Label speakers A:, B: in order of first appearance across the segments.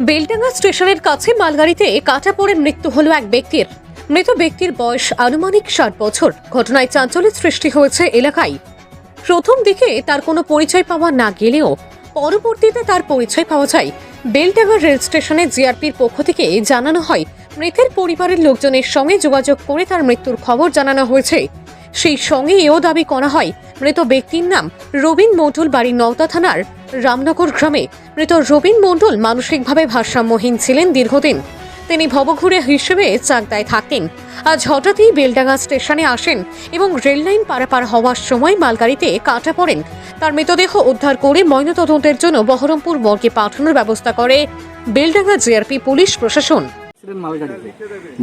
A: বেলডাঙ্গা স্টেশনের কাছে মালগাড়িতে কাটা পড়ে মৃত্যু হলো এক ব্যক্তির। মৃত ব্যক্তির বয়স আনুমানিক ষাট বছর। ঘটনায় চাঞ্চল্যের সৃষ্টি হয়েছে এলাকায়। প্রথম দিকে তার কোনো পরিচয় পাওয়া না গেলেও পরবর্তীতে তার পরিচয় পাওয়া যায়। বেলডাঙ্গা রেল স্টেশনে জিআরপির পক্ষ থেকে জানানো হয়, মৃতের পরিবারের লোকজনের সঙ্গে যোগাযোগ করে তার মৃত্যুর খবর জানানো হয়েছে। সেই সঙ্গে এও দাবি করা হয় মৃত ব্যক্তির নাম রবীন মণ্ডল বাড়ি নওতা থানার রামনগর গ্রামে। মৃত রবীন মণ্ডল মানসিকভাবে ভারসাম্যহীন ছিলেন দীর্ঘদিন। তিনি ভবঘুরে হিসেবে চাকদায় থাকতেন আজ হঠাৎই বেলডাঙ্গা স্টেশনে আসেন এবং রেললাইন পারাপার হওয়ার সময় মালগাড়িতে কাটা পড়েন। তার মৃতদেহ উদ্ধার করে ময়নাতদন্তের জন্য বহরমপুর মর্গে পাঠানোর ব্যবস্থা করে বেলডাঙ্গা জিআরপি পুলিশ প্রশাসন।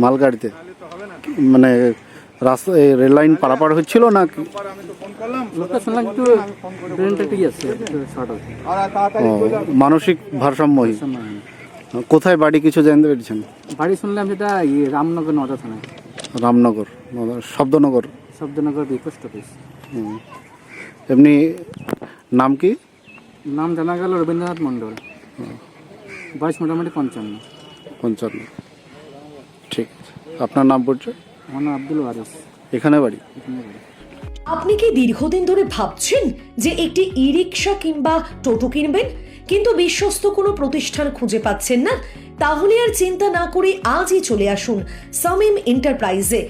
B: মালগাড়িতে।
C: মানে রাস্তা এই রেল লাইন পারাপার হচ্ছিল না মানসিক ভারসাম্যহীন। কোথায় বাড়ি কিছু জানতে পেরেছেন?
B: বাড়ি শুনলাম ইয়ে রামনগর নটা থানায়।
C: Ramnagar Shabdanagar.
B: Shabdanagar post office.
C: এমনি নাম কি?
B: নাম জানা গেল রবীন্দ্রনাথ মণ্ডল। বয়স মোটামুটি পঞ্চান্ন।
C: পঞ্চান্ন। ঠিক আছে। আপনার নাম পড়ছে?
B: আমার নাম আব্দুল ওয়ারিস।
C: এখানে বাড়ি?
D: আপনি কি দীর্ঘদিন ধরে ভাবছেন যে একটি ই রিক্সা কিংবা টোটো কিনবেন? কিন্তু বিশ্বস্ত কোনো প্রতিষ্ঠান খুঁজে পাচ্ছেন না? তাহলে আর চিন্তা না করে আজই চলে আসুন সামিম এন্টারপ্রাইজে।